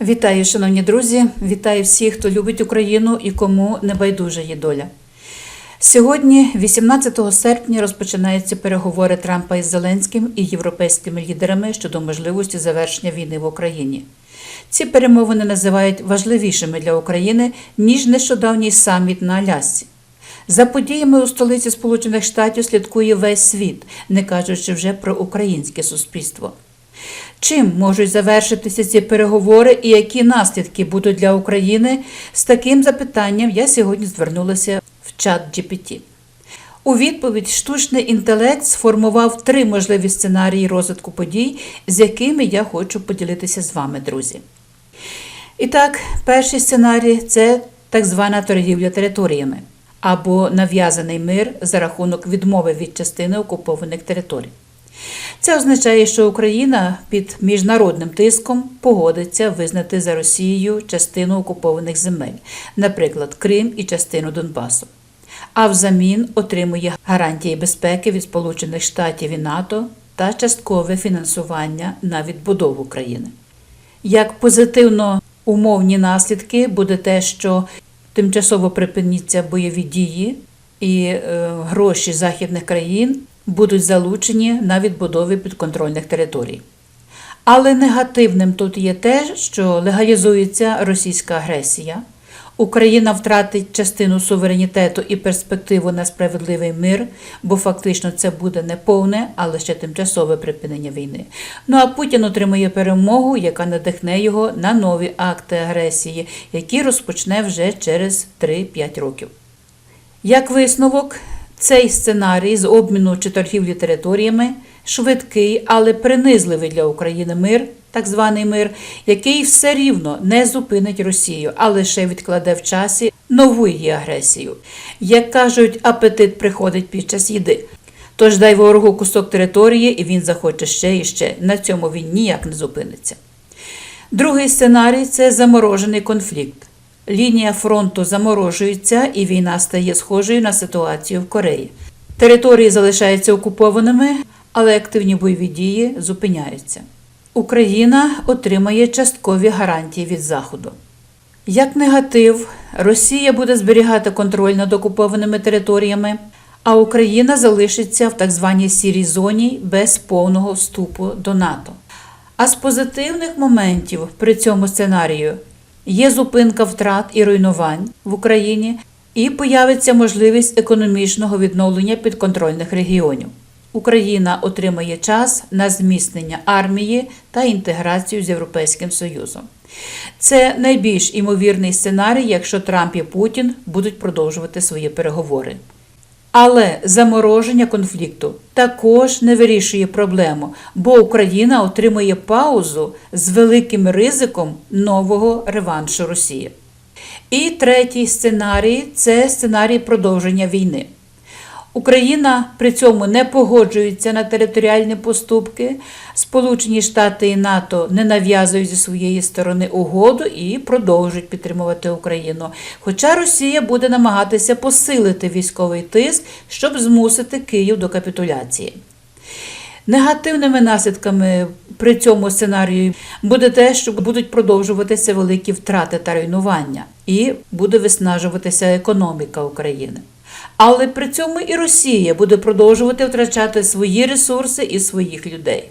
Вітаю, шановні друзі! Вітаю всіх, хто любить Україну і кому не байдужа її доля. Сьогодні, 18 серпня, розпочинаються переговори Трампа із Зеленським і європейськими лідерами щодо можливості завершення війни в Україні. Ці перемовини називають важливішими для України ніж нещодавній саміт на Алясці. За подіями у столиці Сполучених Штатів слідкує весь світ, не кажучи вже про українське суспільство. Чим можуть завершитися ці переговори і які наслідки будуть для України? З таким запитанням я сьогодні звернулася в чат GPT. У відповідь штучний інтелект сформував три можливі сценарії розвитку подій, з якими я хочу поділитися з вами, друзі. І так, перший сценарій це так звана торгівля територіями або нав'язаний мир за рахунок відмови від частини окупованих територій. Це означає, що Україна під міжнародним тиском погодиться визнати за Росією частину окупованих земель, наприклад, Крим і частину Донбасу. А взамін отримує гарантії безпеки від Сполучених Штатів і НАТО та часткове фінансування на відбудову країни. Як позитивно умовні наслідки буде те, що тимчасово припиняться бойові дії і е, гроші західних країн будуть залучені на відбудові підконтрольних територій. Але негативним тут є те, що легалізується російська агресія. Україна втратить частину суверенітету і перспективу на справедливий мир, бо фактично це буде не повне, а лише тимчасове припинення війни. Ну а Путін отримує перемогу, яка надихне його на нові акти агресії, які розпочне вже через 3-5 років. Як висновок, цей сценарій з обміну чи торгівлі територіями швидкий, але принизливий для України мир, так званий мир, який все рівно не зупинить Росію, а лише відкладе в часі нову її агресію. Як кажуть, апетит приходить під час їди. Тож дай ворогу кусок території, і він захоче ще і ще. На цьому він ніяк не зупиниться. Другий сценарій це заморожений конфлікт. Лінія фронту заморожується, і війна стає схожою на ситуацію в Кореї. Території залишаються окупованими, але активні бойові дії зупиняються. Україна отримає часткові гарантії від Заходу. Як негатив, Росія буде зберігати контроль над окупованими територіями, а Україна залишиться в так званій сірій зоні без повного вступу до НАТО. А з позитивних моментів при цьому сценарію є зупинка втрат і руйнувань в Україні, і появиться можливість економічного відновлення підконтрольних регіонів. Україна отримає час на зміцнення армії та інтеграцію з Європейським Союзом. Це найбільш імовірний сценарій, якщо Трамп і Путін будуть продовжувати свої переговори. Але замороження конфлікту також не вирішує проблему, бо Україна отримує паузу з великим ризиком нового реваншу Росії. І третій сценарій це сценарій продовження війни. Україна при цьому не погоджується на територіальні поступки. Сполучені Штати і НАТО не нав'язують зі своєї сторони угоду і продовжують підтримувати Україну. Хоча Росія буде намагатися посилити військовий тиск, щоб змусити Київ до капітуляції. Негативними наслідками при цьому сценарії буде те, що будуть продовжуватися великі втрати та руйнування, і буде виснажуватися економіка України. Але при цьому і Росія буде продовжувати втрачати свої ресурси і своїх людей.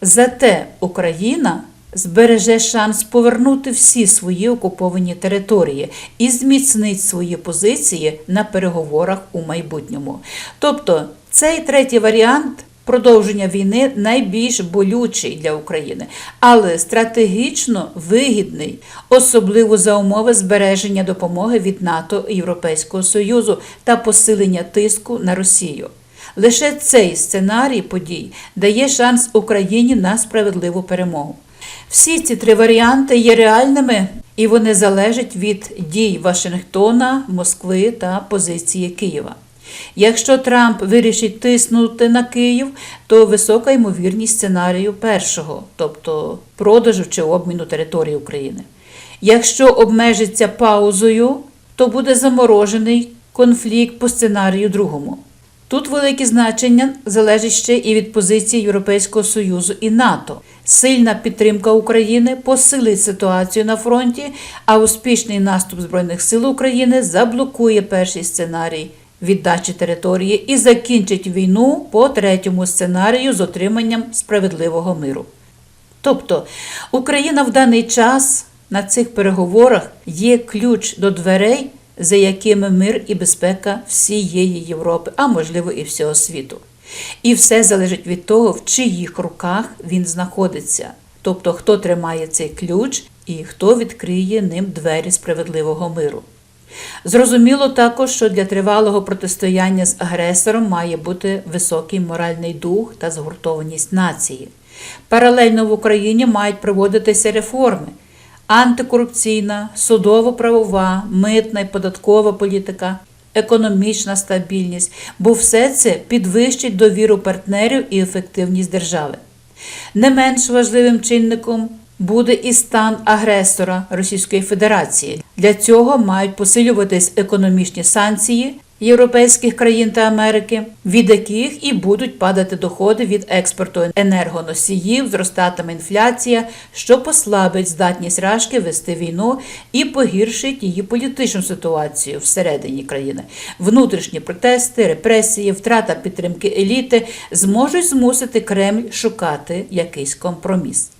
Зате Україна збереже шанс повернути всі свої окуповані території і зміцнить свої позиції на переговорах у майбутньому. Тобто цей третій варіант. Продовження війни найбільш болючий для України, але стратегічно вигідний, особливо за умови збереження допомоги від НАТО Європейського Союзу та посилення тиску на Росію. Лише цей сценарій подій дає шанс Україні на справедливу перемогу. Всі ці три варіанти є реальними і вони залежать від дій Вашингтона, Москви та позиції Києва. Якщо Трамп вирішить тиснути на Київ, то висока ймовірність сценарію першого, тобто продажу чи обміну території України. Якщо обмежиться паузою, то буде заморожений конфлікт по сценарію другому. Тут велике значення залежить ще і від позиції Європейського Союзу і НАТО. Сильна підтримка України посилить ситуацію на фронті, а успішний наступ Збройних сил України заблокує перший сценарій віддачі території і закінчить війну по третьому сценарію з отриманням справедливого миру. Тобто Україна в даний час на цих переговорах є ключ до дверей, за якими мир і безпека всієї Європи, а можливо і всього світу. І все залежить від того, в чиїх руках він знаходиться, тобто хто тримає цей ключ і хто відкриє ним двері справедливого миру. Зрозуміло також, що для тривалого протистояння з агресором має бути високий моральний дух та згуртованість нації. Паралельно в Україні мають проводитися реформи: антикорупційна, судово-правова, митна і податкова політика, економічна стабільність, бо все це підвищить довіру партнерів і ефективність держави. Не менш важливим чинником буде і стан агресора Російської Федерації. Для цього мають посилюватись економічні санкції європейських країн та Америки, від яких і будуть падати доходи від експорту енергоносіїв, зростатиме інфляція, що послабить здатність Рашки вести війну і погіршить її політичну ситуацію всередині країни. Внутрішні протести, репресії, втрата підтримки еліти зможуть змусити Кремль шукати якийсь компроміс.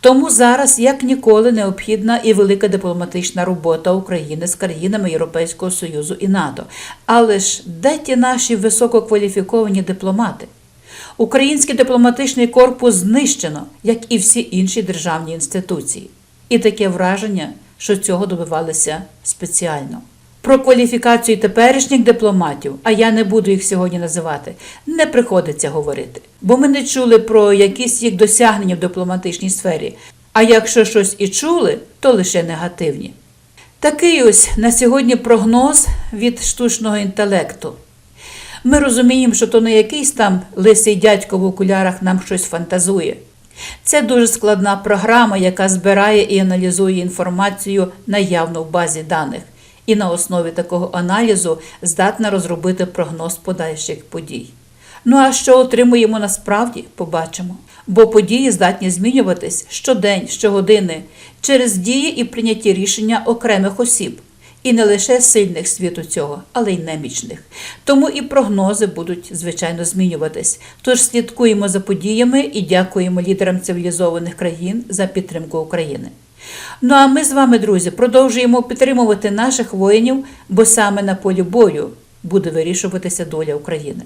Тому зараз, як ніколи, необхідна і велика дипломатична робота України з країнами Європейського Союзу і НАТО. Але ж де ті наші висококваліфіковані дипломати? Український дипломатичний корпус знищено, як і всі інші державні інституції. І таке враження, що цього добивалися спеціально. Про кваліфікацію теперішніх дипломатів, а я не буду їх сьогодні називати, не приходиться говорити, бо ми не чули про якісь їх досягнення в дипломатичній сфері. А якщо щось і чули, то лише негативні. Такий ось на сьогодні прогноз від штучного інтелекту. Ми розуміємо, що то не якийсь там лисий дядько в окулярах нам щось фантазує. Це дуже складна програма, яка збирає і аналізує інформацію наявну в базі даних і на основі такого аналізу здатна розробити прогноз подальших подій. Ну а що отримуємо насправді, побачимо. Бо події здатні змінюватись щодень, щогодини, через дії і прийняті рішення окремих осіб, і не лише сильних світу цього, але й немічних. Тому і прогнози будуть, звичайно, змінюватись. Тож слідкуємо за подіями і дякуємо лідерам цивілізованих країн за підтримку України. Ну а ми з вами, друзі, продовжуємо підтримувати наших воїнів, бо саме на полі бою буде вирішуватися доля України.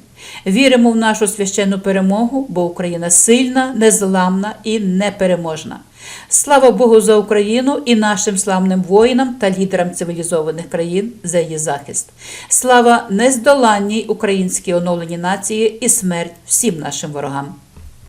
Віримо в нашу священну перемогу, бо Україна сильна, незламна і непереможна. Слава Богу за Україну і нашим славним воїнам та лідерам цивілізованих країн за її захист. Слава нездоланній українській оновленій нації і смерть всім нашим ворогам.